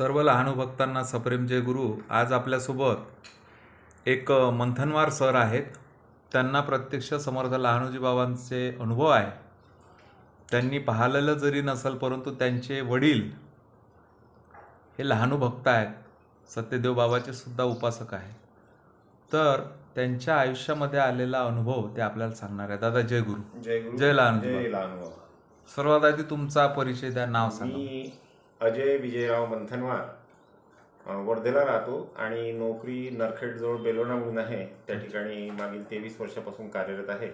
लहानू भक्तांना सप्रेम जय गुरु. आज आपल्यासोबत एक मंथनवार सर आहेत. त्यांना प्रत्यक्ष समर्थ लहानूजी बाबांचे अनुभव आहे. त्यांनी पाहिलेलं जरी नसेल परंतु त्यांचे वडील हे लहानू भक्त आहेत. सत्यदेव बाबाचे सुद्धा उपासक आहे तर त्यांच्या आयुष्यामध्ये आलेला अनुभव ते आपल्याला सांगणार आहे दादा जय गुरु. जय गुरु. जय लहानू जय लहानू सर्वात आधी तुमचा परिचय द्या नाव सांगा. अजय विजयराव मंथनवार वर्धेला राहतो आणि नोकरी नरखेडजवळ बेलोणा म्हणून आहे. त्या ठिकाणी मागील तेवीस वर्षापासून कार्यरत आहे.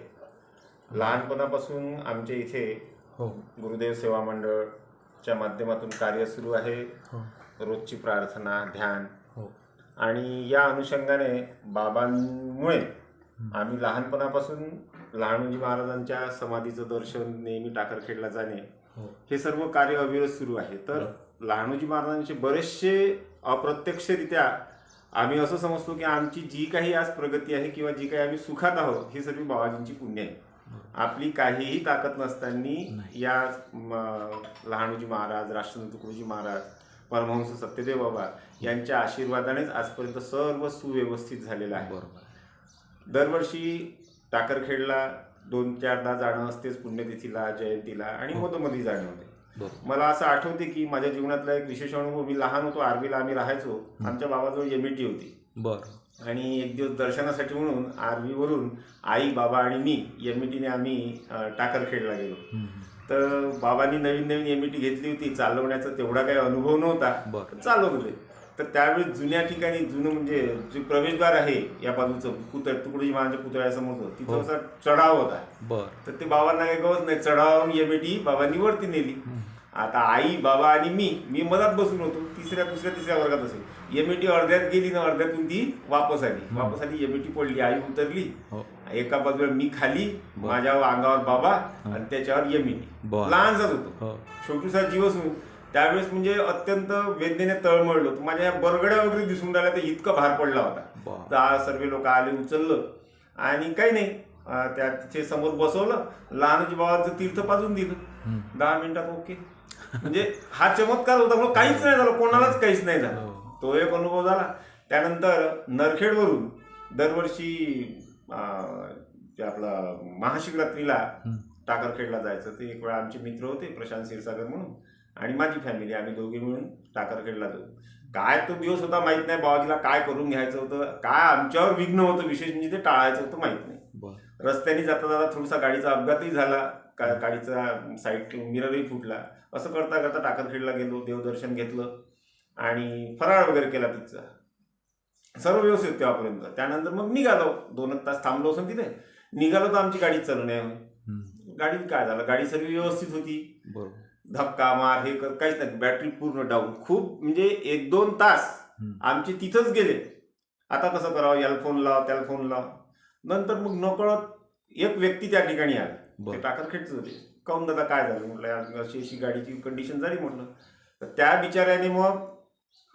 लहानपणापासून आमच्या इथे हो. गुरुदेव सेवा मंडळच्या माध्यमातून कार्य सुरू आहे. हो. रोजची प्रार्थना ध्यान हो. आणि या अनुषंगाने बाबांमुळे आम्ही लहानपणापासून लहानूजी महाराजांच्या समाधीचं दर्शन नेहमी टाकरखेडला जाणे हो. हे सर्व कार्य अविरत सुरू आहे. तर लहानोजी महाराजांचे बरेचसे अप्रत्यक्षरित्या आम्ही असं समजतो की आमची जी काही आज प्रगती आहे किंवा जी काही आम्ही सुखात आहोत ही सर्व बाबाजींची पुण्य आहे. आपली काहीही ताकद नसताना या लहानोजी महाराज राष्ट्रसंत तुकडोजी महाराज परमहंस सत्यदेव बाबा यांच्या आशीर्वादानेच आजपर्यंत सर्व सुव्यवस्थित झालेलं आहे. बरोबर. दरवर्षी टाकरखेडला दोन चारदा जाणं असतेच पुण्यतिथीला जयंतीला आणि मधोमधी जाणं होते. मला असं आठवते की माझ्या जीवनातला एक विशेष अनुभव मी लहान होतो आर्मीला आम्ही राहायचो. आमच्या बाबाजवळ एमईटी होती. बरं. आणि एक दिवस दर्शनासाठी म्हणून आर्मीवरून आई बाबा आणि मी एमईटीने आम्ही अं, टाकरखेडला गेलो. तर बाबांनी नवीन नवीन एमईटी घेतली होती. चालवण्याचा तेवढा काही अनुभव नव्हता. चालवले तर त्यावेळेस जुन्या ठिकाणी जुनं म्हणजे जे प्रवेशद्वार आहे या बाजूचं पुतळ तुकडोजी महाराजांच्या पुतळ्यासमोरचं तिथं हो. असा चढाव होता. बरं. तर ते बाबांना काही गवत नाही चढावून एमईटी बाबांनी वरती नेली. आता आई बाबा आणि मी मी मधात बसून होतो तिसऱ्या दुसऱ्या तिसऱ्या वर्गात असेल एमईटी अर्ध्यात गेली ना अर्ध्यातून ती वापस आली. वापस आली एमईटी पडली आई उतरली. हो. एका बाजूला मी खाली माझ्या अंगावर बाबा आणि त्याच्यावर एमईटी बरं. लहानसाच होतो. हो. छोटूसा जीव असून त्यावेळेस म्हणजे अत्यंत वेदनेने तळमळलो. माझ्या बरगड्या वगैरे दिसून राहिल्या तर इतका भार पडला होता. तर सर्व लोक आले उचललं. आणि काही नाही. त्या तिथे समोर बसवलं. लहानजी बाबांचं तीर्थ पाजून दिलं. दहा मिनिटात ओके. म्हणजे हा चमत्कार होता म्हणून काहीच नाही झालं. कोणालाच काहीच नाही झालं. हो. तो एक अनुभव झाला. त्यानंतर नरखेडवरून दरवर्षी आपला महाशिवरात्रीला. टाकरखेडला जायचं. ते एक वेळा आमचे मित्र होते प्रशांत क्षीरसागर म्हणून. आणि माझी फॅमिली आम्ही दोघे मिळून टाकरखेडला जाऊ. काय तो दिवस होता माहीत नाही बाबाजीला काय करून घ्यायचं होतं काय आमच्यावर विघ्न होतं विशेष म्हणजे ते टाळायचं होतं माहीत नाही. रस्त्याने जाता जाता थोडासा गाडीचा अपघातही झाला का गाडीचा साईड मिररही फुटला. असं करता करता टाकरखेडला गेलो देवदर्शन घेतलं आणि फराळ वगैरे केला तिथचा. सर्व व्यवस्थित तेव्हापर्यंत. त्यानंतर मग निघालो. दोन तास थांबलो असं तिथे. निघालो तर आमची गाडीच चालू नाही. गाडीत काय झालं? गाडी सर्व व्यवस्थित होती. बरोबर. धक्का मार हे कर काहीच नाही. बॅटरी पूर्ण डाऊन खूप म्हणजे एक दोन तास. आमचे तिथंच गेले. आता कसं करावं याला फोन लाव त्याला फोन लाव. नंतर मग नकळत एक व्यक्ती त्या ठिकाणी आला. बरं. ते टाकरखेडच होते. काऊन दादा काय झालं? म्हटलं अशी अशी गाडीची कंडिशन झाली म्हटलं. तर त्या बिचाऱ्याने मग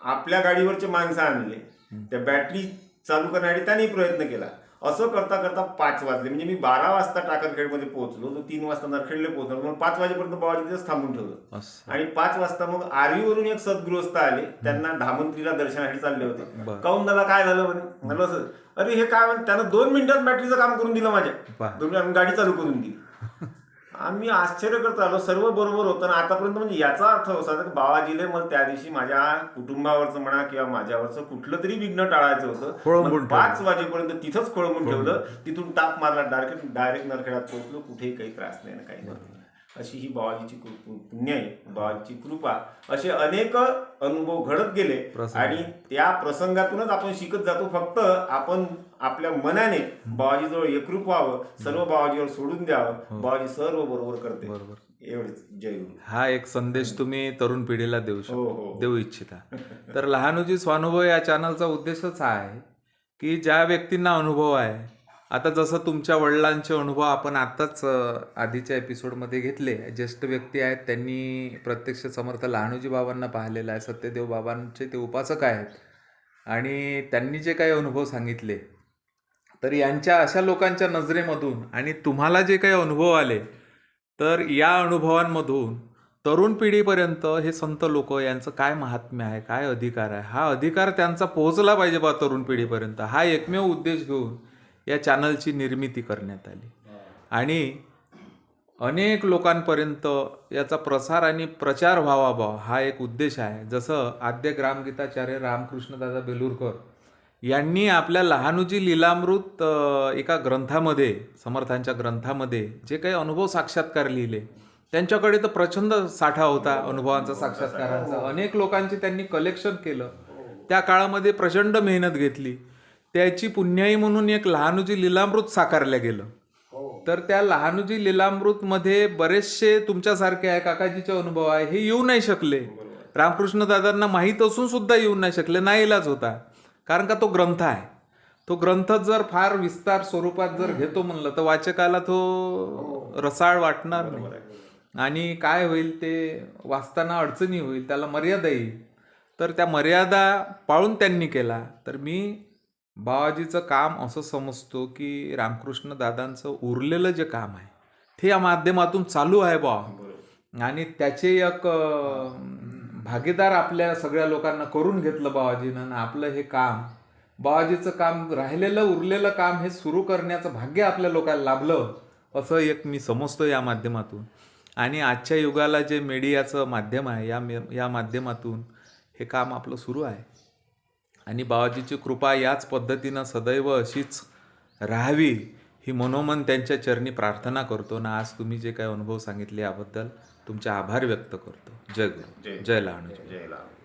आपल्या गाडीवरचे माणसं आणले. त्या बॅटरी चालू करण्यासाठी त्याने प्रयत्न केला. असं करता करता पाच वाजले. म्हणजे मी बारा वाजता टाकरखेडमध्ये पोहोचलो तर तीन वाजता नरखेडले पोहोचलो. मग पाच वाजेपर्यंत बाबाजी तिथेच थांबून ठेवलं. आणि पाच वाजता मग आर्वीवरून एक सद्गृहस्थ आले. त्यांना धामंत्रीला दर्शनासाठी चालले होते. काऊन दादा काय झालं म्हणे? म्हणलं असं अरे हे काय म्हणे? त्यानं दोन मिनिटात बॅटरीचं काम करून दिलं माझ्या. दोन गाडी चालू करून दिली. आम्ही आश्चर्य करत आलो. सर्व बरोबर होतं. आणि आतापर्यंत म्हणजे याचा अर्थ असा की बाबाजीले मला त्या दिवशी माझ्या कुटुंबावरचं म्हणा किंवा माझ्यावरचं कुठलं तरी विघ्न टाळायचं होतं. खोळंबून मग पाच वाजेपर्यंत तिथंच खोळंबून ठेवलं. तिथून टाप मारला डायरेक्ट डायरेक्ट नरखेडात पोहोचलो. कुठेही काही त्रास नाही ना काही नाही. अशी ही बाबाजीची पुण्य आहे. बाबाजीची कृपा. असे अनेक अनुभव घडत गेले. आणि त्या प्रसंगातूनच आपण शिकत जातो. फक्त आपण आपल्या मनाने बाबाजीजवळ एकरूप व्हावं सर्व बाबाजीवर सोडून द्यावं. बाबाजी सर्व बरोबर करते. बरोबर. एवढेच. जय हा एक संदेश तुम्ही तरुण पिढीला देऊ हो शकता. हो देऊ इच्छिता. तर लहानुजी स्वानुभव या चॅनलचा उद्देशच हा आहे की ज्या व्यक्तींना अनुभव आहे आता जसं तुमच्या वडिलांचे अनुभव आपण आत्ताच आधीच्या एपिसोडमध्ये घेतले. ज्येष्ठ व्यक्ती आहेत त्यांनी प्रत्यक्ष समर्थ लहानूजी बाबांना पाहिलेलं आहे सत्यदेव बाबांचे ते उपासक आहेत. आणि त्यांनी जे काही अनुभव सांगितले तर यांच्या अशा लोकांच्या नजरेमधून आणि तुम्हाला जे काही अनुभव आले तर या अनुभवांमधून तरुण पिढीपर्यंत हे संत लोक यांचं काय महात्म्य आहे काय अधिकार आहे? हा अधिकार त्यांचा पोहोचला पाहिजे बा तरुण पिढीपर्यंत. हा एकमेव उद्देश घेऊन या चॅनलची निर्मिती करण्यात आली. आणि अनेक लोकांपर्यंत याचा प्रसार आणि प्रचार व्हावा भाव हा एक उद्देश आहे. जसं आद्य ग्रामगीताचार्य रामकृष्णदादा बेलूरकर यांनी आपल्या लहानुजी लीलामृत एका ग्रंथामध्ये समर्थांच्या ग्रंथामध्ये जे काही अनुभव साक्षात्कार लिहिले त्यांच्याकडे तर प्रचंड साठा होता अनुभवांचा साक्षात्कारांचा. अनेक लोकांचे त्यांनी कलेक्शन केलं. त्या काळामध्ये प्रचंड मेहनत घेतली. त्याची पुण्याई म्हणून एक लहानुजी लीलामृत साकारलं गेलं. तर त्या लहानुजी लीलामृतमध्ये बरेचसे तुमच्यासारखे आहे काकाजीचे अनुभव आहे हे येऊ नाही शकले. रामकृष्ण दादांना माहीत असून सुद्धा येऊ नाही शकले नाईलाज होता. कारण का तो ग्रंथ आहे. तो ग्रंथ जर फार विस्तार स्वरूपात जर घेतो म्हणलं तर वाचकाला तो रसाळ वाटणार नाही. आणि काय होईल ते वाचताना अडचणी होईल त्याला मर्यादा येईल. तर त्या मर्यादा पाळून त्यांनी केला. तर मी बाबाजीचं काम असं समजतो की रामकृष्ण दादांचं उरलेलं जे काम आहे ते या माध्यमातून चालू आहे बा आणि त्याचे एक भागीदार आपल्या सगळ्या लोकांना करून घेतलं बाबाजीनं आपलं हे काम बाबाजीचं काम राहिलेलं उरलेलं काम हे सुरू करण्याचं भाग्य आपल्या लोकांना लाभलं असं एक मी समजतो या माध्यमातून. आणि आजच्या युगाला जे मीडियाचं माध्यम आहे या मे- या माध्यमातून हे काम आपलं सुरू आहे. आणि बाबाजीची कृपा याच पद्धतीनं सदैव अशीच राहावी ही मनोमन त्यांच्या चरणी प्रार्थना करतो. ना आज तुम्ही जे काही अनुभव सांगितले याबद्दल तुमचे आभार व्यक्त करतो. जय गुरु. जय जय लहानजी. जय लाल